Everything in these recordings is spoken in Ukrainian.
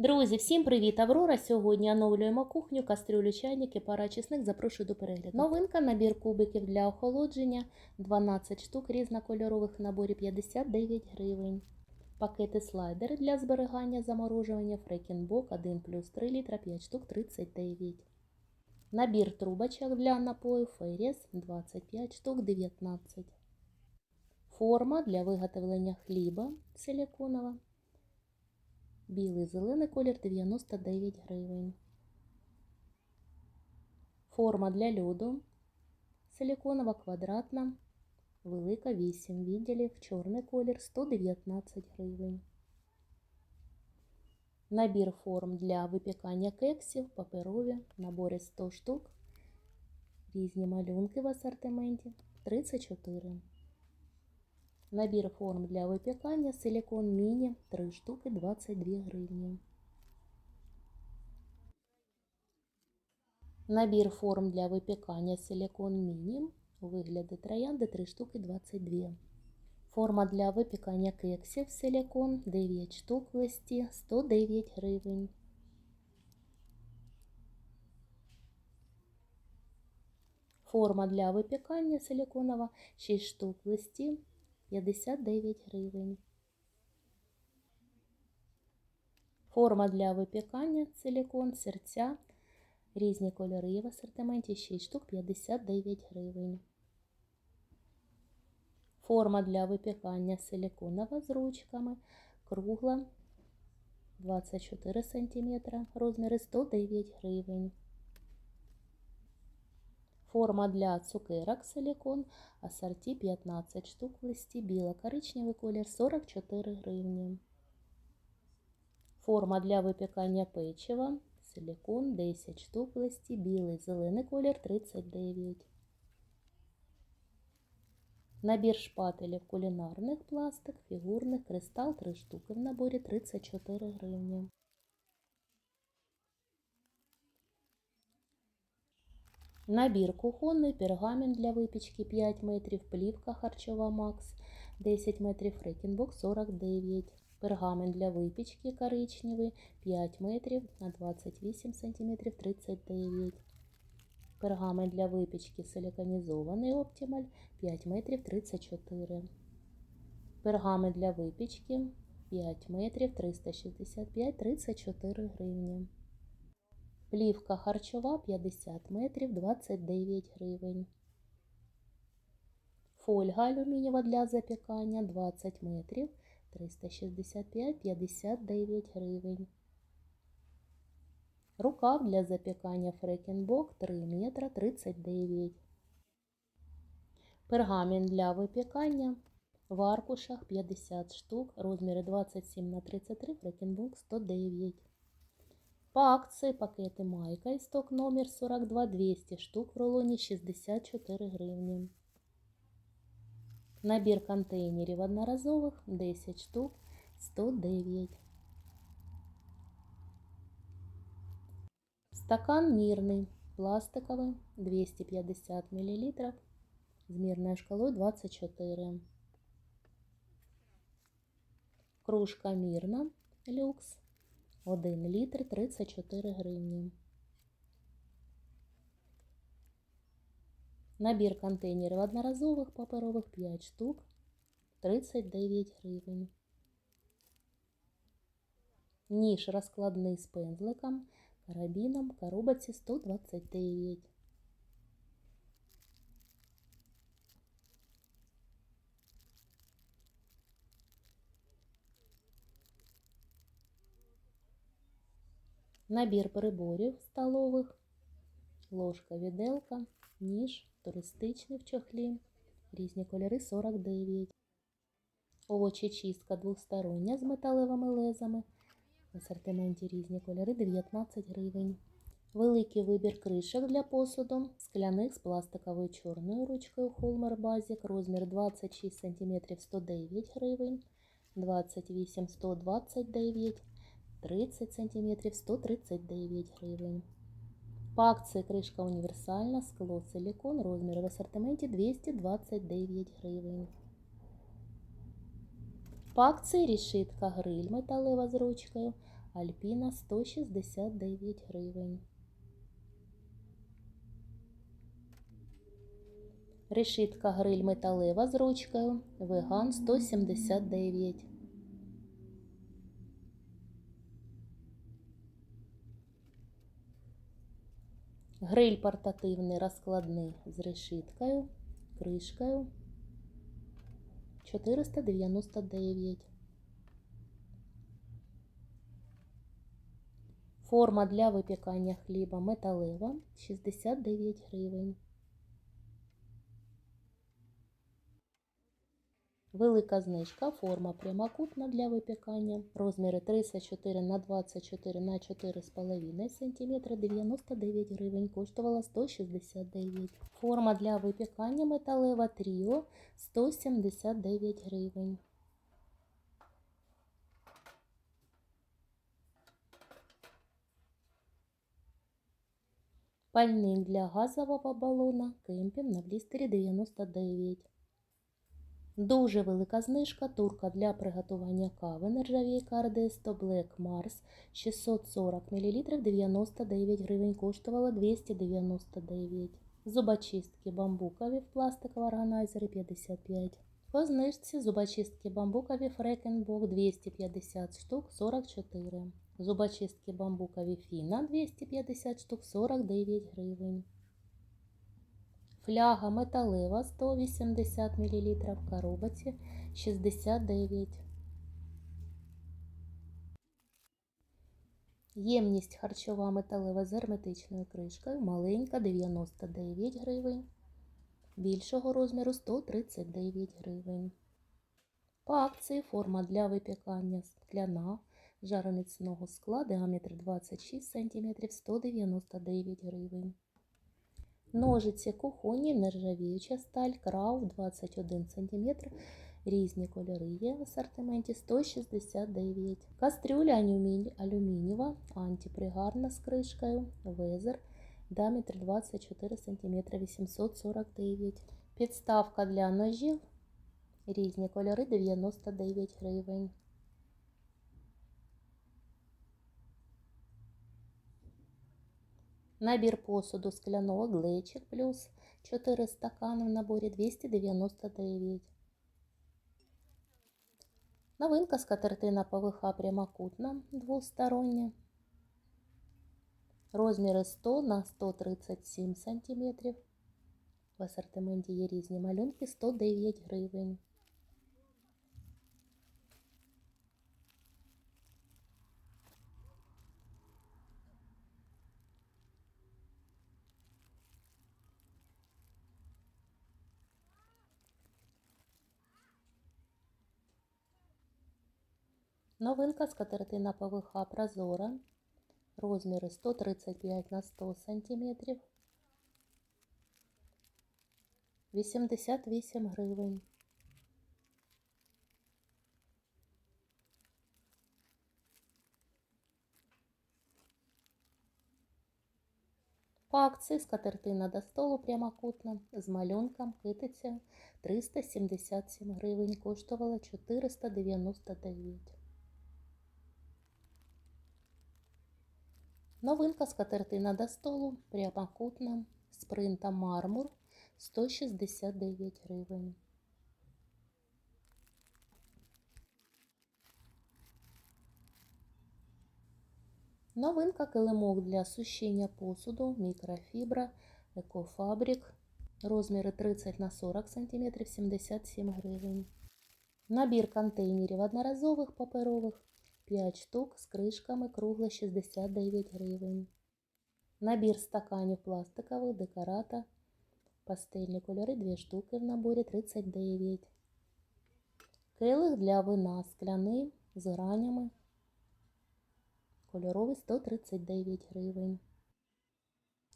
Друзі, всім привіт! Аврора. Сьогодні оновлюємо кухню, кастрюлю, чайники, пара чесник. Запрошую до перегляду. Новинка, набір кубиків для охолодження, 12 штук різнокольорових в наборі 59 гривень. Пакети слайдери для зберігання заморожування Фрекінбок 1 плюс 3 літра 5 штук 39. Набір трубочок для напою Феріс 25 штук 19. Форма для виготовлення хліба силіконова. Білий зелений колір 99 гривень. Форма для льоду. Силіконова квадратна. Велика 8 відділів. Чорний колір 119 гривень. Набір форм для випікання кексів, паперові, в наборі 100 штук. Різні малюнки в асортименті 34. Набір форм для випікання силікон міні 3 штуки 22 гривні. Набір форм для випікання силікон міні у вигляді троянди 3 штуки 22. Форма для випікання кексів силікон 9 штук в листі 109 гривень. Форма для випікання силіконова 6 штук в листі 59 гривень. Форма для випікання силікон, серця, різні кольори в асортименті 6 штук 59 гривень. Форма для випікання силіконова з ручками, кругла 24 см, розміри 109 гривень. Форма для цукерок силікон, асорті 15 штук в листі, біло-коричневий колір 44 гривні. Форма для випікання печива, силікон 10 штук в листі, білий, зелений колір 39. Набір шпателів кулінарних пластик, фігурних, кристал 3 штуки в наборі 34 гривні. Набір кухонний, пергамент для випічки 5 метрів, плівка харчова Макс 10 метрів, фрекінбок 49. Пергамент для випічки коричневий 5 метрів на 28 см 39. Пергамент для випічки силіконізований оптималь 5 метрів 34. Пергамент для випічки 5 метрів 365 34 гривні. Плівка харчова 50 метрів 29 гривень. Фольга алюмінієва для запікання 20 метрів 365 59 гривень. Рукав для запікання фрекінбок 3 метра 39. Пергамент для випікання в аркушах 50 штук, розміри 27 на 33, фрекінбок 109. По акції пакети майка і сток номер 42 200 штук в рулоні 64 гривні. Набір контейнерів одноразових 10 штук 109. Стакан мирный, пластиковый, 250 мл, с мирной шкалой 24. Кружка мирна, люкс, 1 літр 34 гривні. Набір контейнерів одноразових паперових 5 штук 39 гривень. Ніж розкладний з пензликом, карабіном, коробці 129. Набір приборів столових, ложка віделка, ніж, туристичний в чохлі, різні кольори 49. Овочечистка двостороння з металевими лезами. В асортименті різні кольори 19 гривень. Великий вибір кришок для посуду, скляних з пластиковою чорною ручкою Holmer Basic, розмір 26 см 109 гривень, 28 129 30 см 139 гривень. По акції кришка універсальна, скло силікон, розмір в асортименті 229 гривень. По акції рішитка гриль металева з ручкою, Альпіна 169 гривень. Решітка гриль металева з ручкою. Веган 179. Гриль портативний розкладний з решіткою, кришкою 499. Форма для випікання хліба металева 69 гривень. Велика знижка, форма прямокутна для випікання, розміри 34 на 24 на 4,5 см, 99 гривень, коштувала 169. Форма для випікання металева тріо 179 гривень. Пальник для газового балона кемпінг на блістері 99. Дуже велика знижка турка для приготування кави нержавійка RDS Black Mars 640 мл 99 гривень коштувала 299. Зубочистки бамбукові в пластикові органайзери 55. По знижці зубочистки бамбукові Фрекенбок 250 штук 44. Зубочистки бамбукові Фіна 250 штук 49 гривень. Фляга металева 180 мл в коробці 69. Ємність харчова металева з герметичною кришкою маленька 99 гривень. Більшого розміру 139 гривень. По акції форма для випікання скляна жареницного скла діаметр 26 см 199 гривень. Ножиці кухонні, нержавіюча сталь, крав 21 см, різні кольори є в асортименті 169 Кастрюля алюмі... алюмінієва, антипригарна з кришкою, везер, діаметр 24 см 849 Підставка для ножів, різні кольори 99 гривень. Набір посуду скляного глечик плюс 4 стакани в наборі 299. Новинка скатертина ПВХ прямокутна двостороння. Розміри 100 на 137 см. В асортименті є різні малюнки 109 гривень. Новинка скатертина ПВХ Прозора. Розміри 135 на 100 см. 88 гривень. По акції скатертина до столу прямокутна з малюнком китиця 377 гривень, коштувала 499. Новинка скатертина до столу прямокутна з принтом мармур 169 гривень. Новинка килимок для сушіння посуду, мікрофібра, екофабрик. Розміри 30 на 40 см 77 гривень. Набір контейнерів одноразових паперових 5 штук з кришками кругле 69 гривень. Набір стаканів пластикових, декората, пастельні кольори 2 штуки в наборі 39. Келих для вина скляний з гранями. Кольоровий 139 гривень.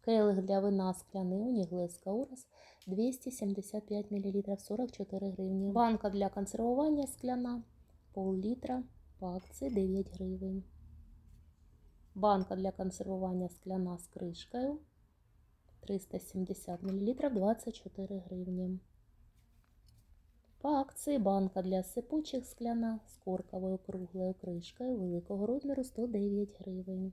Келих для вина скляний Уніглес Каурас 275 мл 44 гривні. Банка для консервування скляна пол-літра по акції 9 гривень. Банка для консервування скляна з кришкою 370 мл 24 гривні. По акції банка для сипучих скляна з корковою круглою кришкою великого розміру 109 гривень.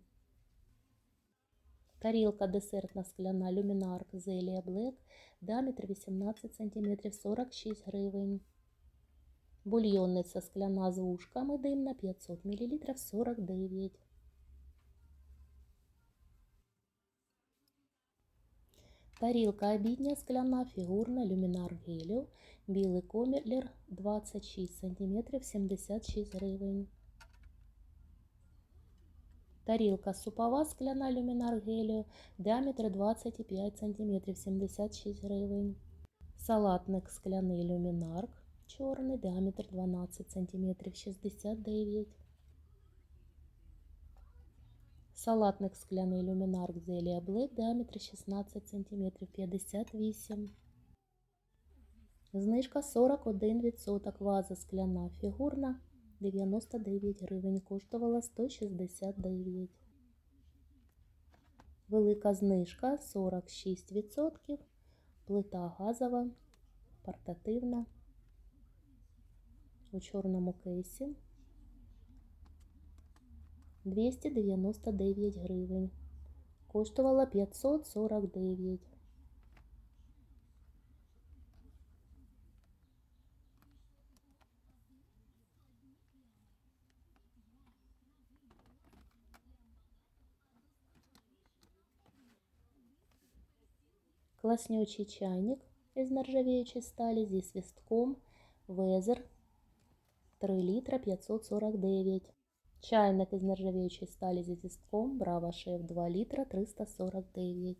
Тарілка десертна скляна люмінарк Зелія Блек, діаметр 18 см 46 гривень. Бульйонниця скляна з вушками димна 500 мл 49. Тарілка обідня скляна фігурна люмінар геліо, білий комілер 26 см 76 гривень. Тарілка супова скляна люмінар геліо, діаметр 25 см 76 гривень. Салатник скляний люмінарк чорний, діаметр 12 см 69 Салатник скляний люмінарк Зелія Блек, діаметр 16 см 58 Знижка 41%. Ваза скляна фігурна 99 гривень. Коштувала 169. Велика знижка 46%. Плита газова, портативна. У чорному кейсі. 299 гривень. Коштувала 549. Класнючий чайник із нержавіючої сталі зі свістком Везер 3 літра 549. Чайник із нержавіючої сталі зі свістком Брава Шеф 2 літра 349.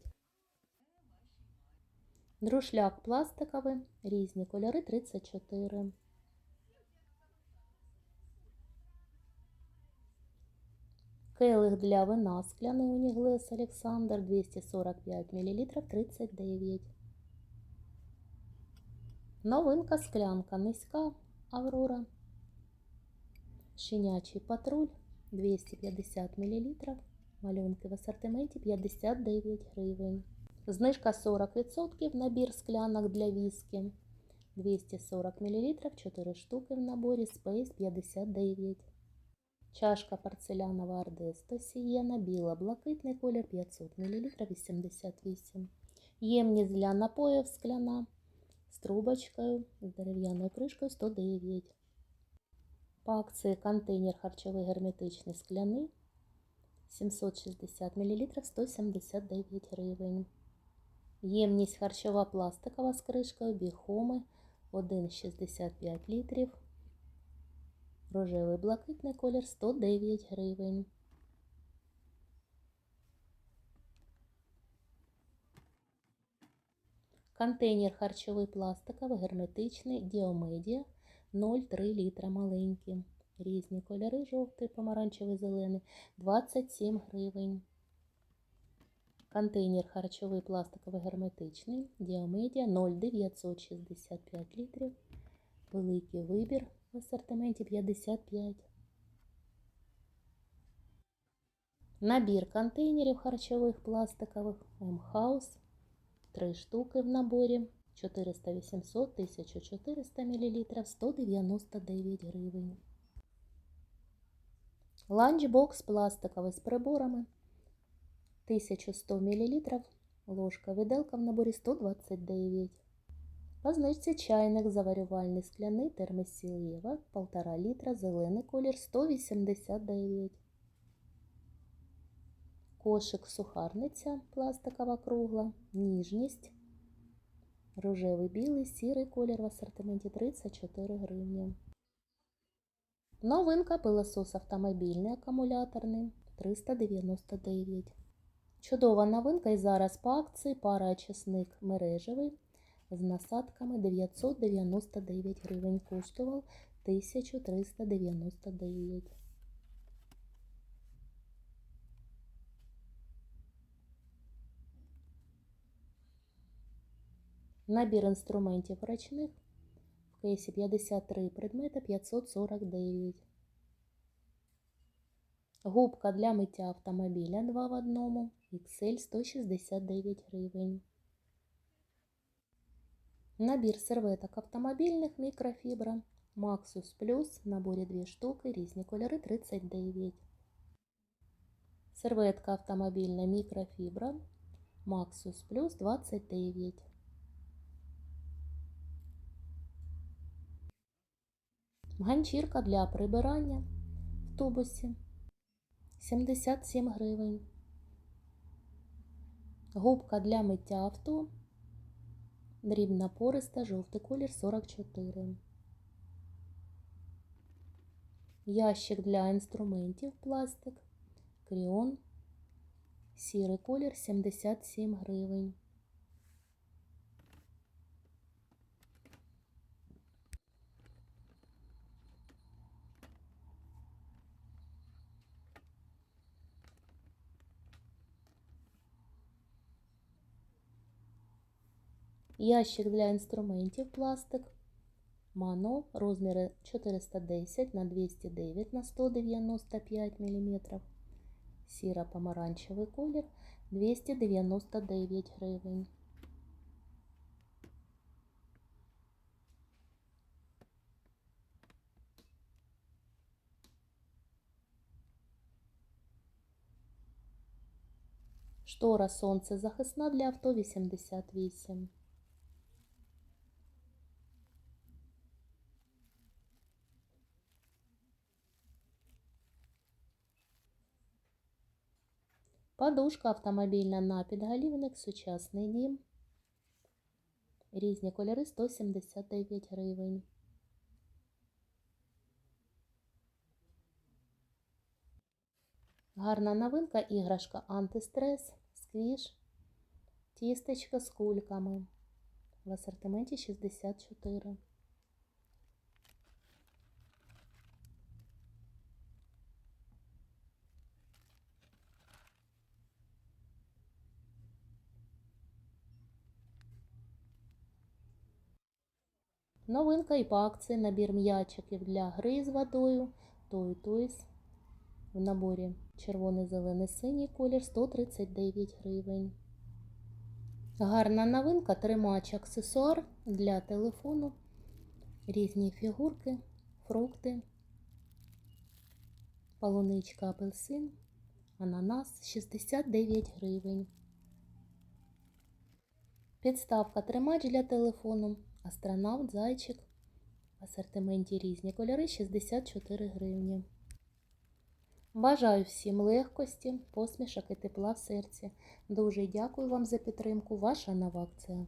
Друшляк пластиковий, різні кольори 34. Келих для вина скляний уніглес Олександр 245 мл 39. Новинка склянка низька Аврора. Щенячий патруль 250 мл. Малюнки в асортименті 59 гривень. Знижка 40%. Набір склянок для віскі 240 мл, 4 штуки в наборі Space 59. Чашка порцелянова Ардеста Сієна, біла, блакитний колір 500 мл 88. Ємність для напоїв скляна з трубочкою, з дерев'яною кришкою 109. По акції контейнер харчовий герметичний скляний 760 мл 179 гривень. Ємність харчова пластикова з кришкою біхоми 1,65 літрів. Рожевий блакитний колір 109 гривень. Контейнер харчовий пластиковий герметичний Діомедія 0,3 літра маленький. Різні кольори жовтий, помаранчевий, зелений 27 гривень. Контейнер харчовий пластиковий герметичний Діомедія 0,965 літрів. Великий вибір в асортименті 55. Набір контейнерів харчових пластикових М-Хаус 3 штуки в наборі 400 800 1400 мл 199 гривень. Ланчбокс пластиковий з приборами 1100 мл. Ложка виделка в наборі 129 по знижці чайник заварювальний скляний термосіл Єва 1,5 літра, зелений колір 189. Кошик сухарниця пластикова кругла, ніжність, рожевий білий, сірий колір в асортименті 34 гривні. Новинка пилосос автомобільний акумуляторний 399. Чудова новинка і зараз по акції пара очисник мережевий з насадками 999 гривень коштував 1399. Набір інструментів ручних в кейсі 53 предмети 549. Губка для миття автомобіля 2 в одному, XL 169 гривень. Набір серветок автомобільних мікрофібра. Maxus Plus в наборі 2 штуки, різні кольори 39. Серветка автомобільна мікрофібра. Maxus Plus 29. Ганчірка для прибирання в тубусі 77 гривень. Губка для миття авто. Дрібна пориста, жовтий колір 44. Ящик для інструментів пластик. Кріон. Сірий колір 77 гривень. Ящик для інструментів пластик. Мано розміри 410 на 209 на 195 мм. Сіра помаранчевий колір 299 гривень. Штора сонцезахисна для авто 88. Подушка автомобільна на підголівник, сучасний дім. Різні кольори 179 гривень. Гарна новинка іграшка антистрес, сквіш, тістечка з кульками. В асортименті 64. Новинка і по акції набір м'ячиків для гри з водою. Той Toys в наборі червоний, зелений, синій колір 139 гривень. Гарна новинка тримач аксесуар для телефону. Різні фігурки, фрукти, полуничка, апельсин, ананас 69 гривень. Підставка тримач для телефону. Астронавт, зайчик. В асортименті різні кольори 64 гривні. Бажаю всім легкості, посмішок і тепла в серці. Дуже дякую вам за підтримку. Ваша нова акція.